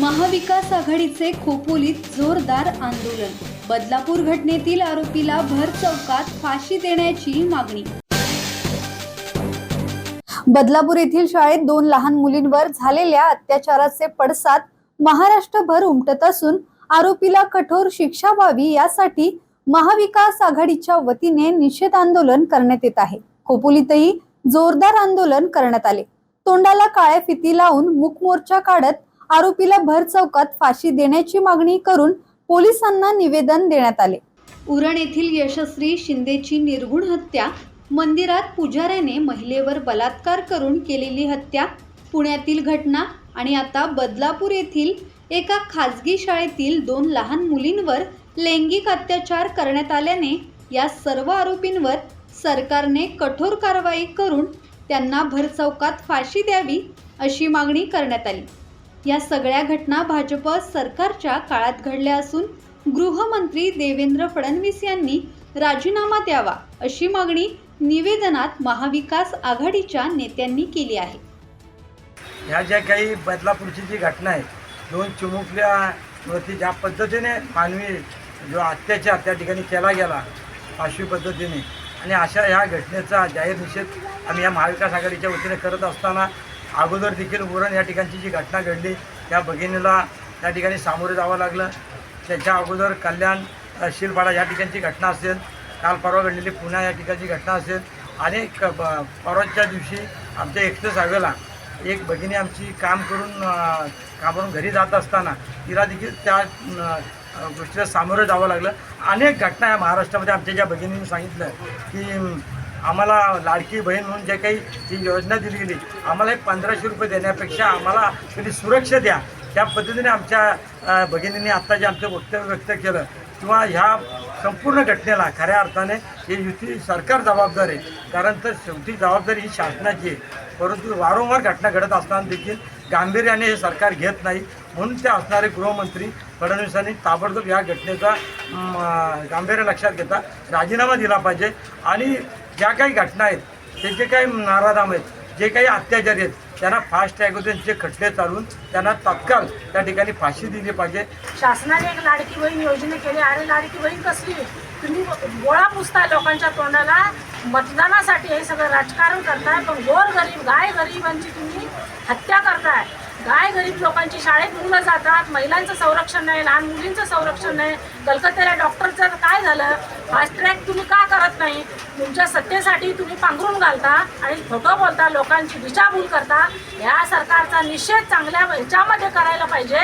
महाविकास आघाडीचे खोपोलीत जोरदार आंदोलन. बदलापूर घटनेतील आरोपीला भर चौकात फाशी देण्याची मागणी. बदलापूर येथील शाळेत दोन लहान मुलींवर झालेल्या अत्याचाराचे पडसाद महाराष्ट्रभर उमटत असून आरोपीला कठोर शिक्षा व्हावी यासाठी महाविकास आघाडीच्या वतीने निषेध आंदोलन करण्यात येत आहे. खोपोलीतही जोरदार आंदोलन करण्यात आले. तोंडाला काळ्या फिती लावून मूक मोर्चा काढत आरोपीला भर चौकात फाशी देण्याची मागणी करून पोलिसांना निवेदन देण्यात आले. उरण येथील यशस्वी शिंदेची निर्गुण हत्या मंदिरात पुजाऱ्याने महिलेवर बलात्कार करून केलेली हत्या पुण्यातील घटना आणि आता बदलापूर येथील एका खाजगी शाळेतील दोन लहान मुलींवर लैंगिक अत्याचार करण्यात आल्याने या सर्व आरोपींवर सरकारने कठोर कारवाई करून त्यांना भरचौकात फाशी द्यावी अशी मागणी करण्यात आली. या सगळ्या घटना भाजप सरकारच्या काळात घडल्या असून गृहमंत्री देवेंद्र फडणवीस यांनी राजीनामा द्यावा अशी मागणी निवेदनात महाविकास आघाडीच्या नेत्यांनी केली आहे. ह्या ज्या काही बदलापूरची जी घटना आहे दोन चिमुकल्यावरती ज्या पद्धतीने मानवी जो अत्याचार त्या ठिकाणी केला गेला पाशवी पद्धतीने आणि अशा ह्या घटनेचा जाहीर निषेध आम्ही या महाविकास आघाडीच्या वतीने करत असताना अगोदर देखील उरण या ठिकाणची जी घटना घडली त्या भगिनीला त्या ठिकाणी सामोरे जावं लागलं. त्याच्या अगोदर कल्याण शिलपाडा या ठिकाणची घटना असेल काल परवा घडलेली पुण्या या ठिकाणची घटना असेल. आणि क- ब- परवाच्या दिवशी आमच्या एक्सप्रेस हायवेला एक भगिनी आमची काम करून कामावरून घरी जात असताना तिला देखील त्या गोष्टीला सामोरं जावं लागलं. अनेक घटना या महाराष्ट्रामध्ये आमच्या ज्या भगिनींनी सांगितलं की आम्हाला लाडकी बहीण म्हणून जे काही जी योजना दिली गेली आम्हाला एक पंधराशे रुपये देण्यापेक्षा आम्हाला कधी सुरक्षा द्या. त्या पद्धतीने आमच्या भगिनींनी आत्ता जे आमचं वक्तव्य व्यक्त केलं किंवा ह्या संपूर्ण घटनेला खऱ्या अर्थाने हे युती सरकार जबाबदार आहे. कारण तर शेवटी जबाबदारी ही शासनाची आहे. परंतु वारंवार घटना घडत असताना देखील गांभीर्याने हे सरकार घेत नाही. म्हणून ते असणारे गृहमंत्री फडणवीसांनी ताबडतोब या घटनेचा गांभीर्य लक्षात घेता राजीनामा दिला पाहिजे. आणि ज्या काही घटना आहेत ते जे काही नाराधाम आहेत जे काही अत्याचारी आहेत त्यांना फास्ट ट्रॅक त्यांचे खटले चालून त्यांना तत्काळ त्या ठिकाणी फाशी दिली पाहिजे. शासनाने एक लाडकी बहीण योजना केली. अरे लाडकी बहीण कसली? तुम्ही गोळा पुसताय लोकांच्या तोंडाला. मतदानासाठी हे सगळं राजकारण करताय पण गोर गरीब गाय गरिबांची तुम्ही हत्या करताय. गाय गरीब लोकांची शाळेत मुलं जातात महिलांचं संरक्षण नाही लहान मुलींचं संरक्षण नाही कलकत्त्याला डॉक्टरचं काय झालं? फास्ट ट्रॅक तुम्ही का करत नाही? तुमच्या सत्तेसाठी तुम्ही पांघरून घालता आणि खोटं बोलता लोकांची दिशाभूल करता. ह्या सरकारचा निषेध चांगल्या ह्याच्यामध्ये करायला पाहिजे.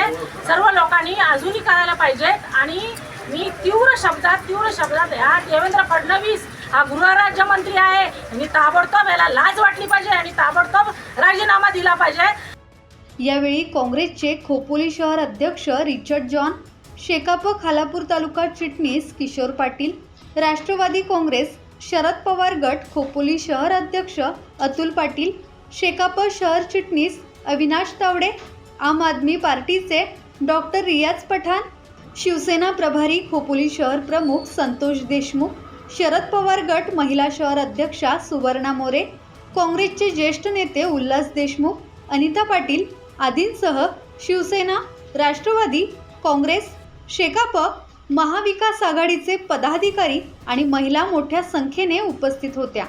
सर्व लोकांनी अजूनही करायला पाहिजेत आणि मी तीव्र शब्दात तीव्र शब्दात ह्या देवेंद्र फडणवीस हा गृहराज्यमंत्री आहे. आणि ताबडतोब याला लाज वाटली पाहिजे आणि ताबडतोब राजीनामा दिला पाहिजे. यावेळी काँग्रेसचे खोपोली शहर अध्यक्ष रिचर्ड जॉन शेकाप खालापूर तालुका चिटणीस किशोर पाटील राष्ट्रवादी काँग्रेस शरद पवार गट खोपोली शहर अध्यक्ष अतुल पाटील शेकाप शहर चिटणीस अविनाश तावडे आम आदमी पार्टीचे डॉक्टर रियाज पठाण शिवसेना प्रभारी खोपोली शहर प्रमुख संतोष देशमुख शरद पवार गट महिला शहर अध्यक्षा सुवर्णा मोरे काँग्रेसचे ज्येष्ठ नेते उल्हास देशमुख अनिता पाटील आदींसह शिवसेना राष्ट्रवादी काँग्रेस शेकाप महाविकास आघाडीचे पदाधिकारी आणि महिला मोठ्या संख्येने उपस्थित होत्या.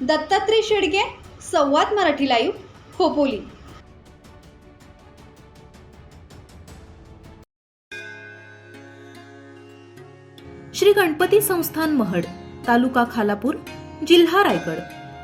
दत्तात्रय शेडगे संवाद मराठी लाईव्ह खोपोली. श्री गणपती संस्थान महड तालुका खालापूर जिल्हा रायगड.